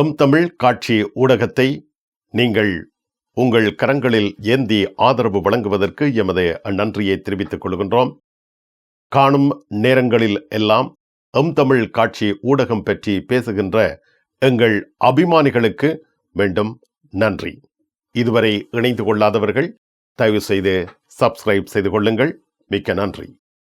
M Tamil காட்சி ஊடகத்தை நீங்கள் உங்கள் கரங்களில் ஏந்தி ஆதரவு வழங்குவதற்கு எமது நன்றியை தெரிவித்துக் கொள்கின்றோம். காணும் நேரங்களில் எல்லாம் எம் தமிழ் காட்சி ஊடகம் பற்றி பேசுகின்ற எங்கள் அபிமானிகளுக்கு மீண்டும் நன்றி. இதுவரை இணைந்து கொள்ளாதவர்கள் தயவு செய்து சப்ஸ்கிரைப் செய்து கொள்ளுங்கள். மிக்க நன்றி.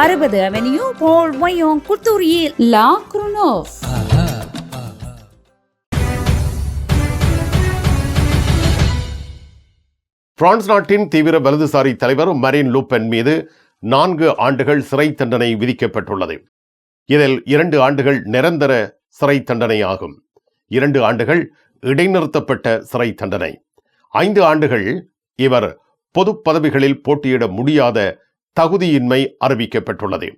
அறுபது அவென்யூ போல் வயோங் குத்தூரியில் லா குருனோவ். பிரான்ஸ் நாட்டின் தீவிர வலதுசாரி தலைவர் மரீன் லூப்பென் மீது நான்கு ஆண்டுகள் சிறை தண்டனை விதிக்கப்பட்டுள்ளது. இதில் இரண்டு ஆண்டுகள் நிரந்தர சிறை தண்டனை ஆகும். இரண்டு ஆண்டுகள் இடைநிறுத்தப்பட்ட சிறை தண்டனை. ஐந்து ஆண்டுகள் இவர் பொது பதவிகளில் போட்டியிட முடியாத தகுதியின்மை அறிவிக்கப்பட்டுள்ளது.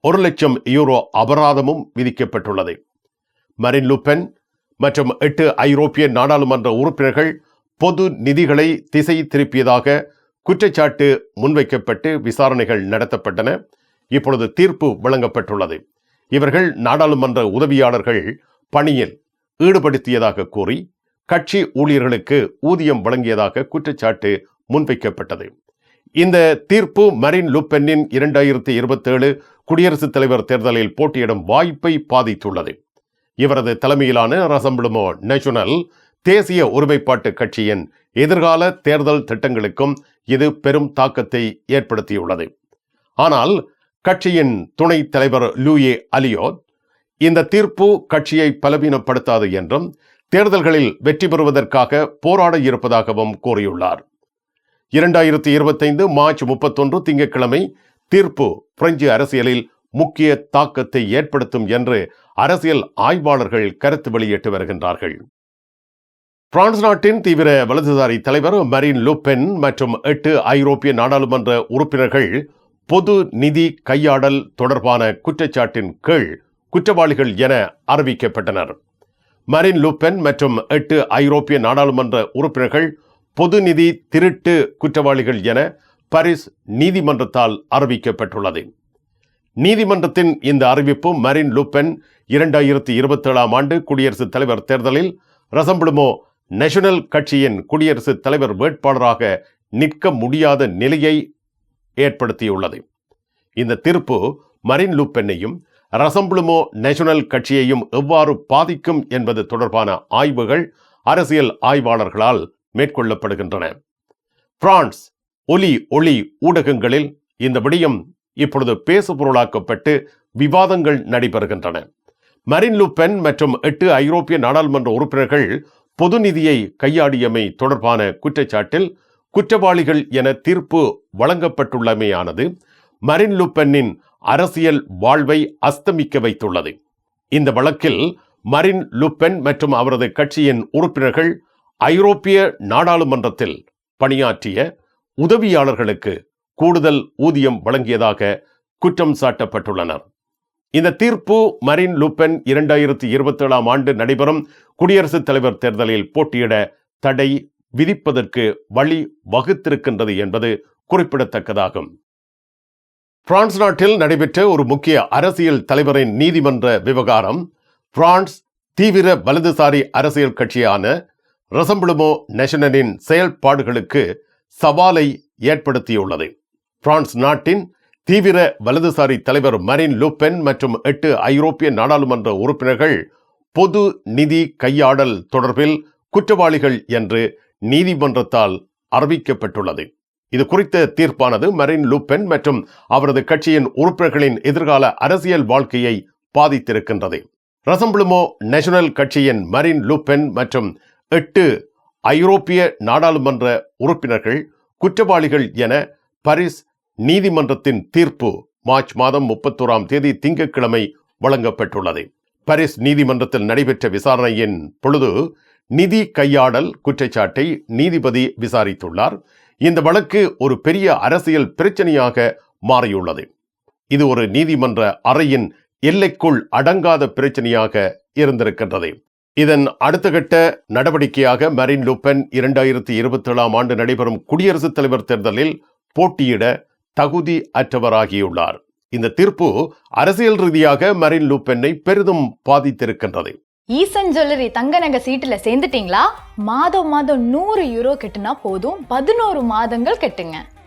ஒரு லட்சம் யூரோ அபராதமும் விதிக்கப்பட்டுள்ளது. மரின் லுப்பென் மற்றும் எட்டு ஐரோப்பிய நாடாளுமன்ற உறுப்பினர்கள் பொது நிதிகளை திசை திருப்பியதாக குற்றச்சாட்டு முன்வைக்கப்பட்டு விசாரணைகள் நடத்தப்பட்டன. இப்பொழுது தீர்ப்பு வழங்கப்பட்டுள்ளது. இவர்கள் நாடாளுமன்ற உதவியாளர்கள் பணியில் ஈடுபடுத்தியதாக கூறி கட்சி ஊழியர்களுக்கு ஊதியம் வழங்கியதாக குற்றச்சாட்டு முன்வைக்கப்பட்டது. இந்த தீர்ப்பு மரின் லுப்பென்னின் இரண்டாயிரத்தி இருபத்தேழு குடியரசுத் தலைவர் தேர்தலில் போட்டியிடும் வாய்ப்பை பாதித்துள்ளது. இவரது தலைமையிலான ரசம்பிளுமோ நேஷனல் தேசிய ஒருமைப்பாட்டு கட்சியின் எதிர்கால தேர்தல் திட்டங்களுக்கும் இது பெரும் தாக்கத்தை ஏற்படுத்தியுள்ளது. ஆனால் கட்சியின் துணைத் தலைவர் லூயே அலியோத் இந்த தீர்ப்பு கட்சியை பலவீனப்படுத்தாது என்றும் தேர்தல்களில் வெற்றி பெறுவதற்காக போராட இருப்பதாகவும் கூறியுள்ளார். இரண்டாயிரத்தி இருபத்தைந்து மார்ச் முப்பத்தொன்று திங்கட்கிழமை தீர்ப்பு பிரெஞ்சு அரசியலில் முக்கிய தாக்கத்தை ஏற்படுத்தும் என்று அரசியல் ஆய்வாளர்கள் கருத்து வெளியிட்டு வருகின்றார்கள். பிரான்ஸ் நாட்டின் தீவிர வலதுசாரி தலைவர் மரீன் லுப்பென் மற்றும் எட்டு ஐரோப்பிய நாடாளுமன்ற உறுப்பினர்கள் பொது நிதி கையாடல் தொடர்பான குற்றச்சாட்டின் கீழ் குற்றவாளிகள் என அறிவிக்கப்பட்டனர். மரின் லுப்பென் மற்றும் எட்டு ஐரோப்பிய நாடாளுமன்ற உறுப்பினர்கள் பொது நிதி திருட்டு குற்றவாளிகள் என பாரிஸ் நீதிமன்றத்தால் அறிவிக்கப்பட்டுள்ளது. நீதிமன்றத்தின் இந்த அறிவிப்பு மரின் லுப்பென் இரண்டாயிரத்தி இருபத்தேழாம் ஆண்டு குடியரசுத் தலைவர் தேர்தலில் ரசம்பிளுமோ நேஷனல் கட்சியின் குடியரசுத் தலைவர் வேட்பாளராக நிற்க முடியாத நிலையை ஏற்படுத்தியுள்ளது. இந்த தீர்ப்பு மரின் லுப்பென்னையும் ரசம்பிளுமோ நேஷனல் கட்சியையும் எவ்வாறு பாதிக்கும் என்பது தொடர்பான ஆய்வுகள் அரசியல் ஆய்வாளர்களால் மேற்கொள்ளப்படுகின்றன. பிரான்ஸ் ஒலி ஒளி ஊடகங்களில் இந்த விடயம் இப்பொழுது பேசுபொருளாக்கப்பட்டு விவாதங்கள் நடைபெறுகின்றன. மரின் லுபென் மற்றும் எட்டு ஐரோப்பிய நாடாளுமன்ற உறுப்பினர்கள் பொது நிதியை கையாடியமை தொடர்பான குற்றச்சாட்டில் குற்றவாளிகள் என தீர்ப்பு வழங்கப்பட்டுள்ளமையானது மரின் லுபென்னின் அரசியல் வாழ்வை அஸ்தமிக்க வைத்துள்ளது. இந்த வழக்கில் மரின் லுபென் மற்றும் அவரது கட்சியின் உறுப்பினர்கள் ஐரோப்பிய நாடாளுமன்றத்தில் பணியாற்றிய உதவியாளர்களுக்கு கூடுதல் ஊதியம் வழங்கியதாக குற்றம் சாட்டப்பட்டுள்ளனர். இந்த தீர்ப்பு மரின் லுபென் இரண்டாயிரத்தி இருபத்தி ஏழாம் ஆண்டு நடைபெறும் குடியரசுத் தலைவர் தேர்தலில் போட்டியிட தடை விதிப்பதற்கு வழி வகுத்திருக்கின்றது என்பது குறிப்பிடத்தக்கதாகும். பிரான்ஸ் நாட்டில் நடைபெற்ற ஒரு முக்கிய அரசியல் தலைவரின் நீதிமன்ற விவகாரம் பிரான்ஸ் தீவிர வலதுசாரி அரசியல் கட்சியான ரசம்புளுமோ நெஷனலின் செயல்பாடுகளுக்கு சவாலை ஏற்படுத்தியுள்ளது. பிரான்ஸ் நாட்டின் தீவிர வலதுசாரி தலைவர் மரின் லூபென் மற்றும் எட்டு ஐரோப்பிய நாடாளுமன்ற உறுப்பினர்கள் பொது நிதி கையாடல் தொடர்பில் குற்றவாளிகள் என்று நீதிமன்றத்தால் அறிவிக்கப்பட்டுள்ளது. இது குறித்த தீர்ப்பானது மரின் லூபென் மற்றும் அவரது கட்சியின் உறுப்பினர்களின் எதிர்கால அரசியல் வாழ்க்கையை பாதித்திருக்கின்றது. ரசம்புளுமோ நேஷனல் கட்சியின் மரின் லூபென் மற்றும் எட்டு ஐரோப்பிய நாடாளுமன்ற உறுப்பினர்கள் குற்றவாளிகள் என பரிஸ் நீதிமன்றத்தின் தீர்ப்பு மார்ச் மாதம் முப்பத்தோராம் தேதி திங்கட்கிழமை வழங்கப்பட்டுள்ளது. பரிஸ் நீதிமன்றத்தில் நடைபெற்ற விசாரணையின் பொழுது நிதி கையாடல் குற்றச்சாட்டை நீதிபதி விசாரித்துள்ளார். இந்த வழக்கு ஒரு பெரிய அரசியல் பிரச்சனையாக மாறியுள்ளது. இது ஒரு நீதிமன்ற அறையின் எல்லைக்குள் அடங்காத பிரச்சனையாக இருந்திருக்கின்றது. இதன் அடுத்த கட்ட நடவடிக்கையாக மரின் லுப்பென் இரண்டாயிரத்தி இருபத்தி ஏழாம் ஆண்டு நடைபெறும் குடியரசுத் தலைவர் தேர்தலில் போட்டியிட தகுதி அற்றவராகியுள்ளார். இந்த தீர்ப்பு அரசியல் ரீதியாக மரின் லூபென்னை பெரிதும் பாதித்திருக்கின்றது. ஈசன் ஜுவல்லரி தங்க நகை சீட்டுல சேர்ந்துட்டீங்களா? மாதம் மாதம் நூறு யூரோ கட்டுனா போதும். பதினோரு மாதங்கள் கட்டுங்க.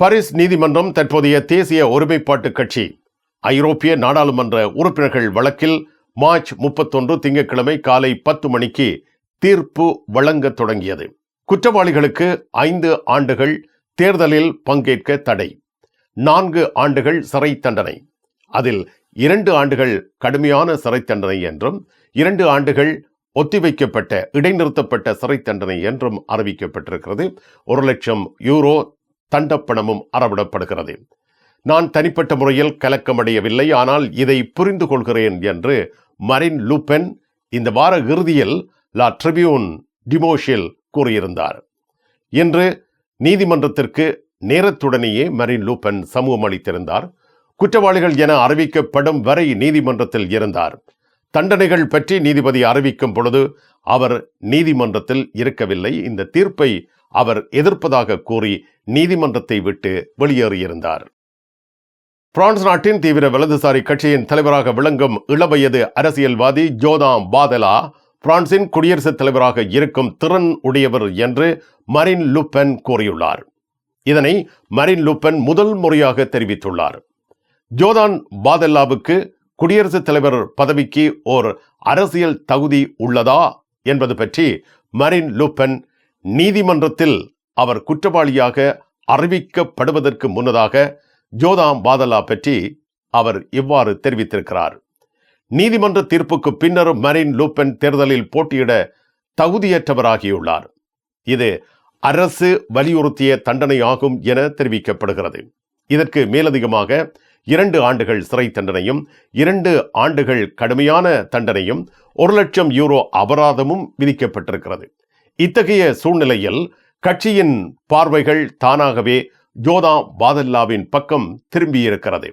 பாரிஸ் நீதிமன்றம் தற்போதைய தேசிய ஒருமைப்பாட்டு கட்சி ஐரோப்பிய நாடாளுமன்ற உறுப்பினர்கள் வழக்கில் மார்ச் முப்பத்தொன்று திங்கட்கிழமை காலை பத்து மணிக்கு தீர்ப்பு வழங்க தொடங்கியது. குற்றவாளிகளுக்கு ஐந்து ஆண்டுகள் தேர்தலில் பங்கேற்க தடை. நான்கு ஆண்டுகள் சிறை தண்டனை. அதில் இரண்டு ஆண்டுகள் கடுமையான சிறை தண்டனை என்றும் இரண்டு ஆண்டுகள் ஒத்திவைக்கப்பட்ட இடைநிறுத்தப்பட்ட சிறை தண்டனை என்றும் அறிவிக்கப்பட்டிருக்கிறது. ஒரு லட்சம் யூரோ தண்டப்பணமும் அறவிடப்படுகிறது. நான் தனிப்பட்ட முறையில் கலக்கமடையவில்லை ஆனால் இதை புரிந்து கொள்கிறேன் என்று மரின் லூபென் இந்த வார இறுதியில் லா ட்ரிபியூன் டிமோஷில் கூறியிருந்தார். இன்று நீதிமன்றத்திற்கு நேரத்துடனேயே மரின் லூப்பன் சமூகம் அளித்திருந்தார். குற்றவாளிகள் என அறிவிக்கப்படும் வரை நீதிமன்றத்தில் இருந்தார். தண்டனைகள் பற்றி நீதிபதி அறிவிக்கும் பொழுது அவர் நீதிமன்றத்தில் இருக்கவில்லை. இந்த தீர்ப்பை அவர் எதிர்ப்பதாக கூறி நீதிமன்றத்தை விட்டு வெளியேறியிருந்தார். பிரான்ஸ் நாட்டின் தீவிர வலதுசாரி கட்சியின் தலைவராக விளங்கும் இளவயது அரசியல்வாதி ஜோதாம் பாதலா பிரான்சின் குடியரசுத் தலைவராக இருக்கும் திறன் உடையவர் என்று மரின் லுப்பென் கூறியுள்ளார். இதனை மரின் லுப்பென் முதல் முறையாக தெரிவித்துள்ளார். ஜோதான் பாதல்லாவுக்கு குடியரசுத் தலைவர் பதவிக்கு ஓர் அரசியல் தகுதி உள்ளதா என்பது பற்றி மரின் லுப்பென் நீதிமன்றத்தில் அவர் குற்றவாளியாக அறிவிக்கப்படுவதற்கு முன்னதாக ஜோதாம் பாதலா பற்றி அவர் இவ்வாறு தெரிவித்திருக்கிறார். நீதிமன்ற தீர்ப்புக்கு பின்னர் மரின் லூப்பென் தேர்தலில் போட்டியிட தகுதியற்றவராகியுள்ளார். இது அரசு வலியுறுத்திய தண்டனையாகும் என தெரிவிக்கப்படுகிறது. இதற்கு மேலதிகமாக இரண்டு ஆண்டுகள் சிறை தண்டனையும் இரண்டு ஆண்டுகள் கடுமையான தண்டனையும் ஒரு லட்சம் யூரோ அபராதமும் விதிக்கப்பட்டிருக்கிறது. இத்தகைய சூழ்நிலையில் கட்சியின் பார்வைகள் தானாகவே ஜோதா பாதல்லாவின் பக்கம் திரும்பியிருக்கிறது.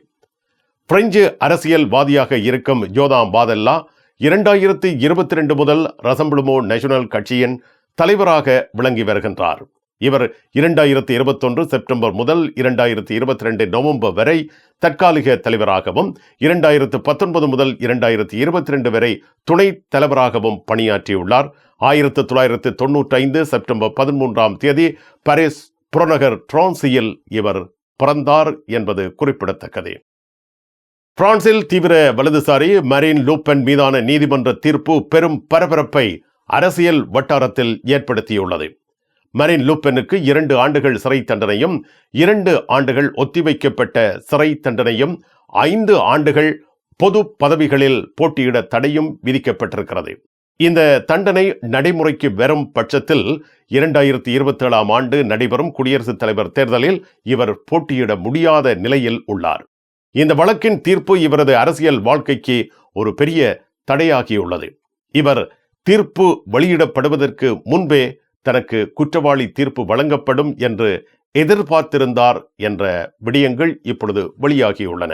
பிரெஞ்சு அரசியல்வாதியாக இருக்கும் ஜோதாம் பாதல்லா இரண்டாயிரத்தி இருபத்தி ரெண்டு முதல் ரசம்பிளுமோ நேஷனல் கட்சியின் தலைவராக விளங்கி வருகின்றார். இவர் இரண்டாயிரத்தி இருபத்தொன்று செப்டம்பர் முதல் இரண்டாயிரத்தி இருபத்தி ரெண்டு நவம்பர் வரை தற்காலிக தலைவராகவும் இரண்டாயிரத்து பத்தொன்பது முதல் இரண்டாயிரத்தி இருபத்தி ரெண்டு வரை துணை தலைவராகவும் பணியாற்றியுள்ளார். ஆயிரத்து தொள்ளாயிரத்து தொண்ணூற்றி ஐந்து செப்டம்பர் பதிமூன்றாம் தேதி பாரிஸ் புறநகர் பிரான்சியில் இவர் பிறந்தார் என்பது குறிப்பிடத்தக்கது. பிரான்சில் தீவிர வலதுசாரி மரீன் லூப்பன் மீதான நீதிமன்ற தீர்ப்பு பெரும் பரபரப்பை அரசியல் வட்டாரத்தில் ஏற்படுத்தியுள்ளது. மரின் லூப்பனுக்கு இரண்டு ஆண்டுகள் சிறை தண்டனையும் இரண்டு ஆண்டுகள் ஒத்திவைக்கப்பட்ட சிறை தண்டனையும் ஐந்து ஆண்டுகள் பொது பதவிகளில் போட்டியிட தடையும் விதிக்கப்பட்டிருக்கிறது. இந்த தண்டனை நடைமுறைக்கு வரும் பட்சத்தில் இரண்டாயிரத்தி இருபத்தி ஏழாம் ஆண்டு நடைபெறும் குடியரசுத் தலைவர் தேர்தலில் இவர் போட்டியிட முடியாத நிலையில் உள்ளார். இந்த வழக்கின் தீர்ப்பு இவரது அரசியல் வாழ்க்கைக்கு ஒரு பெரிய தடையாகியுள்ளது. இவர் தீர்ப்பு வெளியிடப்படுவதற்கு முன்பே தனக்கு குற்றவாளி தீர்ப்பு வழங்கப்படும் என்று எதிர்பார்த்திருந்தார் என்ற விடயங்கள் இப்பொழுது வெளியாகியுள்ளன.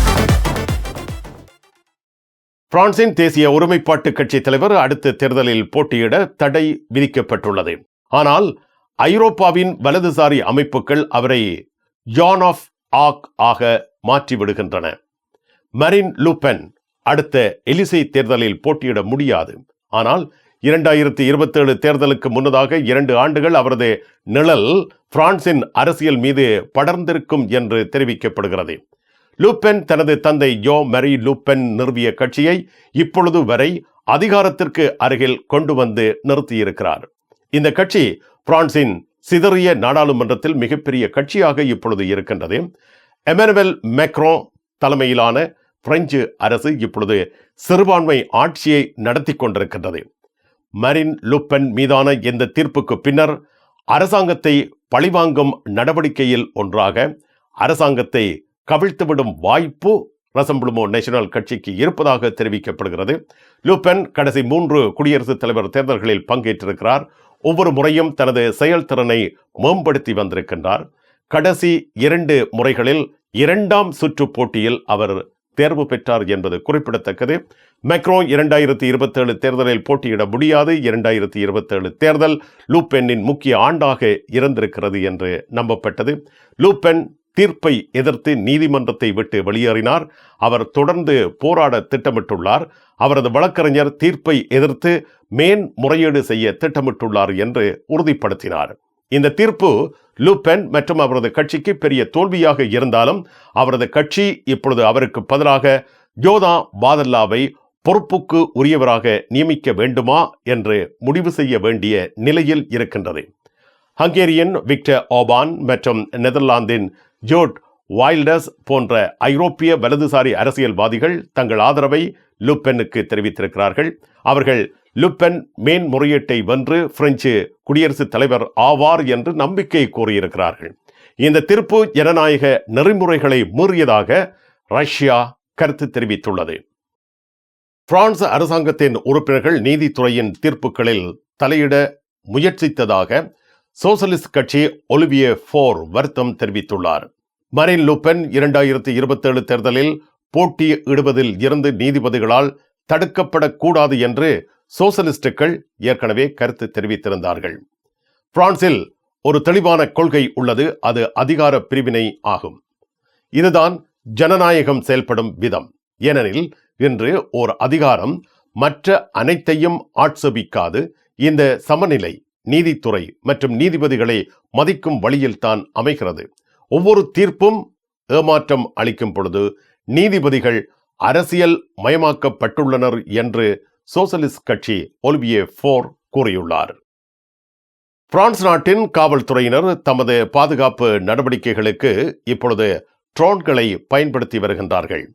பிரான்சின் தேசிய ஒருமைப்பாட்டு கட்சி தலைவர் அடுத்த தேர்தலில் போட்டியிட தடை விதிக்கப்பட்டுள்ளது. ஆனால் ஐரோப்பாவின் வலதுசாரி அமைப்புகள் அவரை ஜான் ஆஃப் ஆக் ஆக மாற்றிவிடுகின்றன. மரின் லூபென் அடுத்த எலிசை தேர்தலில் போட்டியிட முடியாது. ஆனால் இரண்டாயிரத்தி இருபத்தேழு தேர்தலுக்கு முன்னதாக இரண்டு ஆண்டுகள் அவரது நிழல் பிரான்சின் அரசியல் மீது படர்ந்திருக்கும் என்று தெரிவிக்கப்படுகிறது. லூப்பென் தனது தந்தை ஜோ மெரி லூப்பென் நிறுவிய கட்சியை இப்பொழுது வரை அதிகாரத்திற்கு அருகில் கொண்டு வந்து நிறுத்தியிருக்கிறார். இந்த கட்சி பிரான்சின் சிதறிய நாடாளுமன்றத்தில் மிகப்பெரிய கட்சியாக இப்பொழுது இருக்கின்றது. எமனுவல் மேக்ரோ தலைமையிலான பிரெஞ்சு அரசு இப்பொழுது சிறுபான்மை ஆட்சியை நடத்தி கொண்டிருக்கின்றது. மரின் லுப்பென் மீதான இந்த தீர்ப்புக்கு பின்னர் அரசாங்கத்தை பழிவாங்கும் நடவடிக்கையில் ஒன்றாக அரசாங்கத்தை கவிழ்த்துவிடும் வாய்ப்பு ரசம்புளுமோ நேஷனல் கட்சிக்கு இருப்பதாக தெரிவிக்கப்படுகிறது. லூபென் கடைசி மூன்று குடியரசுத் தலைவர் தேர்தல்களில் பங்கேற்றிருக்கிறார். ஒவ்வொரு முறையும் தனது செயல்திறனை மேம்படுத்தி வந்திருக்கின்றார். கடைசி இரண்டு முறைகளில் இரண்டாம் சுற்று போட்டியில் அவர் தேர்வு பெற்றார் என்பது குறிப்பிடத்தக்கது. மெக்ரோ இரண்டாயிரத்தி இருபத்தேழு தேர்தலில் போட்டியிட முடியாது. இரண்டாயிரத்தி இருபத்தேழு தேர்தல் லூபென்னின் முக்கிய ஆண்டாக இருந்திருக்கிறது என்று நம்பப்பட்டது. லூபென் தீர்ப்பை எதிர்த்து நீதிமன்றத்தை விட்டு வெளியேறினார். அவர் தொடர்ந்து போராட திட்டமிட்டுள்ளார். அவரது வழக்கறிஞர் தீர்ப்பை எதிர்த்து மேன் முறையீடு செய்ய திட்டமிட்டுள்ளார் என்று உறுதிப்படுத்தினார். இந்த தீர்ப்பு லூபென் மற்றும் அவரது கட்சிக்கு பெரிய தோல்வியாக இருந்தாலும் அவரது கட்சி இப்பொழுது அவருக்கு பதிலாக ஜோதா பாதல்லாவை பொறுப்புக்கு உரியவராக நியமிக்க வேண்டுமா என்று முடிவு செய்ய வேண்டிய நிலையில் இருக்கின்றது. ஹங்கேரியன் விக்டர் ஓபான் மற்றும் நெதர்லாந்தின் ஜோட் வைல்டஸ் போன்ற ஐரோப்பிய வலதுசாரி அரசியல்வாதிகள் தங்கள் ஆதரவை லுப்பெனுக்கு தெரிவித்திருக்கிறார்கள். அவர்கள் லுப்பென் மேன்முறையீட்டை வென்று பிரெஞ்சு குடியரசுத் தலைவர் ஆவார் என்று நம்பிக்கை கூறியிருக்கிறார்கள். இந்த தீர்ப்பு ஜனநாயக நெறிமுறைகளை மீறியதாக ரஷ்யா கருத்து தெரிவித்துள்ளது. பிரான்ஸ் அரசாங்கத்தின் உறுப்பினர்கள் நீதித்துறையின் தீர்ப்புகளில் தலையிட முயற்சித்ததாக சோசலிஸ்ட் கட்சி ஒலிவியே ஃபோர் வருத்தம் தெரிவித்துள்ளார். மரின் லுபென் இரண்டாயிரத்தி இருபத்தேழு தேர்தலில் போட்டியிடுவதில் இருந்து நீதிபதிகளால் தடுக்கப்படக்கூடாது என்று சோசலிஸ்டுகள் ஏற்கனவே கருத்து தெரிவித்திருந்தார்கள். பிரான்சில் ஒரு தெளிவான கொள்கை உள்ளது அது அதிகார பிரிவினை ஆகும். இதுதான் ஜனநாயகம் செயல்படும் விதம். ஏனெனில் இன்று ஓர் அதிகாரம் மற்ற அனைத்தையும் ஆட்சேபிக்காது. இந்த சமநிலை நீதித்துறை மற்றும் நீதிபதிகளை மதிக்கும் வழியில்தான் அமைகிறது. ஒவ்வொரு தீர்ப்பும் ஏமாற்றம் அளிக்கும் பொழுது நீதிபதிகள் அரசியல் மயமாக்கப்பட்டுள்ளனர் என்று சோசலிஸ்ட் கட்சி ஒலிவியே ஃபோர் கூறியுள்ளார். பிரான்ஸ் நாட்டின் காவல்துறையினர் தமது பாதுகாப்பு நடவடிக்கைகளுக்கு இப்பொழுது ட்ரோன்களை பயன்படுத்தி வருகின்றார்கள்.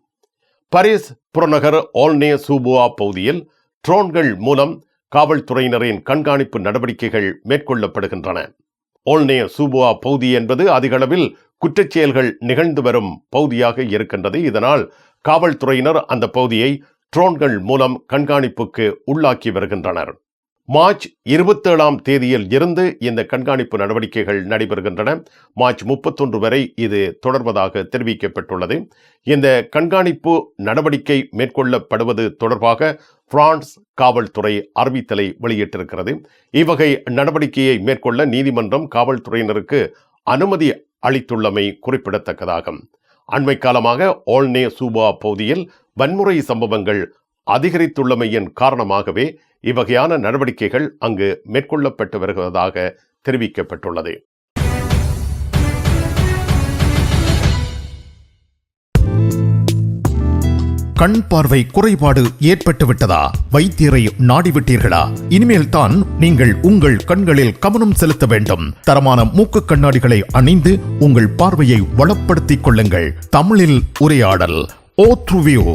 பரிஸ் புறநகர் ஓல்னே சூபுவா பகுதியில் ட்ரோன்கள் மூலம் காவல்துறையினரின் கண்காணிப்பு நடவடிக்கைகள் மேற்கொள்ளப்படுகின்றன. ஓல்னே சூபுவா பகுதி என்பது அதிகளவில் குற்றச்செயல்கள் நிகழ்ந்து வரும் பகுதியாக இருக்கின்றது. இதனால் காவல்துறையினர் அந்த பகுதியை ட்ரோன்கள் மூலம் கண்காணிப்புக்கு உள்ளாக்கி வருகின்றனர். மார்ச் இருபத்தேழாம் தேதியில் இருந்து இந்த கண்காணிப்பு நடவடிக்கைகள் நடைபெறுகின்றன. மார்ச் முப்பத்தொன்று வரை இது தொடர்வதாக தெரிவிக்கப்பட்டுள்ளது. இந்த கண்காணிப்பு நடவடிக்கை மேற்கொள்ளப்படுவது தொடர்பாக பிரான்ஸ் காவல்துறை அறிவித்தலை வெளியிட்டிருக்கிறது. இவ்வகை நடவடிக்கையை மேற்கொள்ள நீதிமன்றம் காவல்துறையினருக்கு அனுமதி அளித்துள்ளமை குறிப்பிடத்தக்கதாகும். அண்மை காலமாக ஓல்னே சூபா பகுதியில் வன்முறை சம்பவங்கள் அதிகரித்துள்ளமையின் காரணமாகவே இவ்வகையான நடவடிக்கைகள் அங்கு மேற்கொள்ளப்பட்டு வருவதாக தெரிவிக்கப்பட்டுள்ளது. கண் பார்வை குறைபாடு ஏற்பட்டு விட்டதா வைத்தியரை நாடிவிட்டீர்களா? இனிமேல் தான் நீங்கள் உங்கள் கண்களில் கவனம் செலுத்த வேண்டும். தரமான மூக்கு கண்ணாடிகளை அணிந்து உங்கள் பார்வையை வளப்படுத்திக் கொள்ளுங்கள். தமிழில் உரையாடல் ஓ த்ருவியோ!